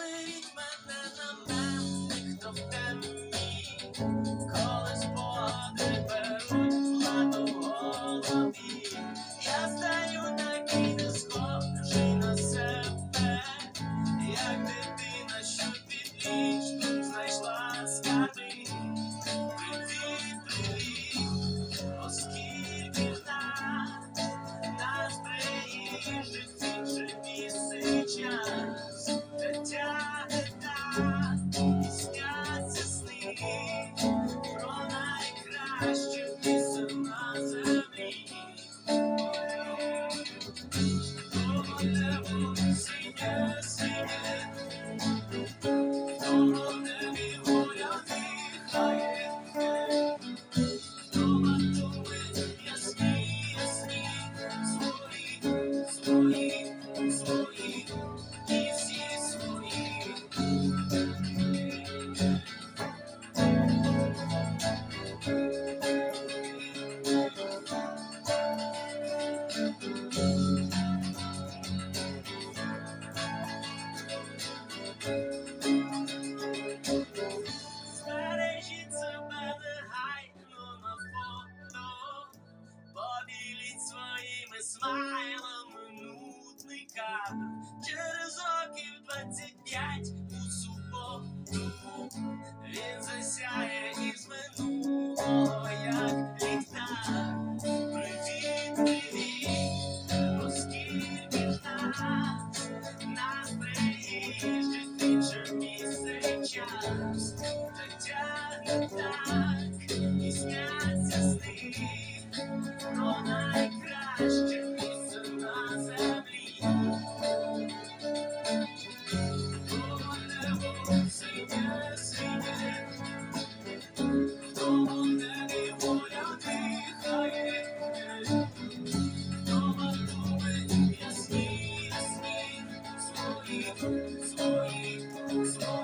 Big man na na na, tik tok ten. Bye. час тягне так, і сняться сни, то найкраще місце на землі. Бо небо воля дихає, дома любить ясні, ясні, свої, свої.